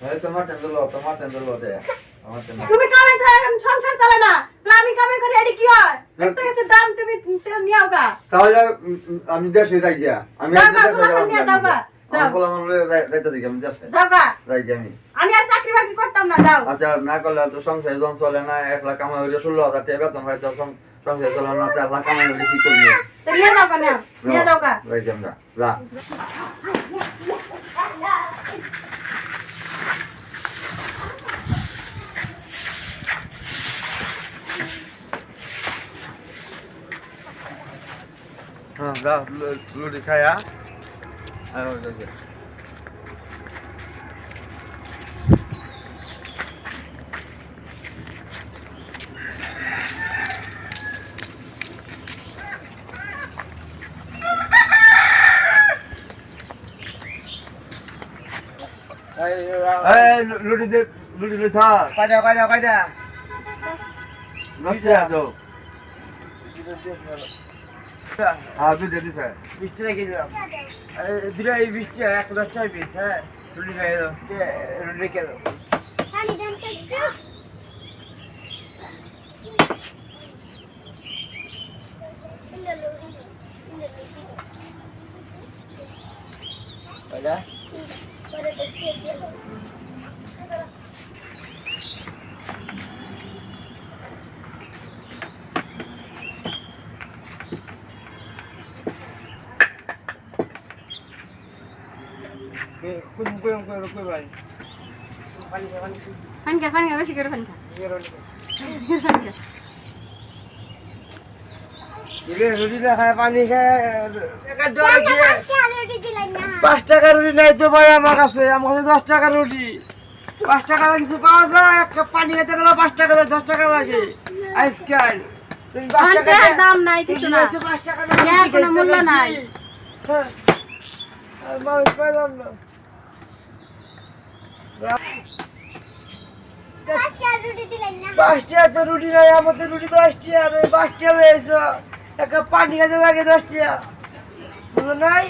তোমার টেন্ডার লো তোমার টেন্ডার লো দে। তুমি কামাই থাকা এখন সংসার চলে না। তো আমি কামাই করি এটি কি হয়? এত কিছু দাম তুমি তেল নিয়ে গা। তাহলে আমি দেশে যাই গিয়া। আমি দেশে যাই গিয়া। আমি আর চাকরি বাকরি করতাম না আচ্ছা না করলে তো সংসার যখন চলে না এক লাখ কামাই হইলে ষোলো হাজার টাকা বেতন হয়তো সং- সংসার চলে না চার লাখ কামাই হইলে কি করবি? নিয়ে যাও গা নিয়ে নিয়ে যাও গা। লুটি খায়া আর ওটা দে। লুটি দে স্যার কয়টা কয়টা কয়টা? দশ টাকা দাও হ্যাঁ তুই দে দি স্যার বিশ টাকা কেজি দাম দুটো এই বিশ টাকা এক দশ টাকা পিস হ্যাঁ রুটি খাই দাও রুটি রেখে দাও কয়টা কোন কোন কোন কোন ভাই পানি খা পানি খা ফান খা বেশি করে পাঁচ টাকা রুটি নাই তো ভাই আমার কাছে আমার কাছে দশ টাকা রুটি। পাঁচ টাকা কিছু পাওয়া যায়? এক কাপ পানি খেতে গেলে পাঁচ টাকা লাগে দশ টাকা লাগে। দিয়ে- দাম নাই কিছু না। পাঁচ টাকা দিয়ে দেওয়ার রুটি কোনো মূল্য নাই। হ্যাঁ। আর মানুষ পাইলাম না। পাঁচ টাকা তো রুটি নাই, আমাদের রুটি দশ টাকা আর এই পাঁচ টাকা হয়েছে এক পানি খেতে লাগে দশটিয়া। নাই?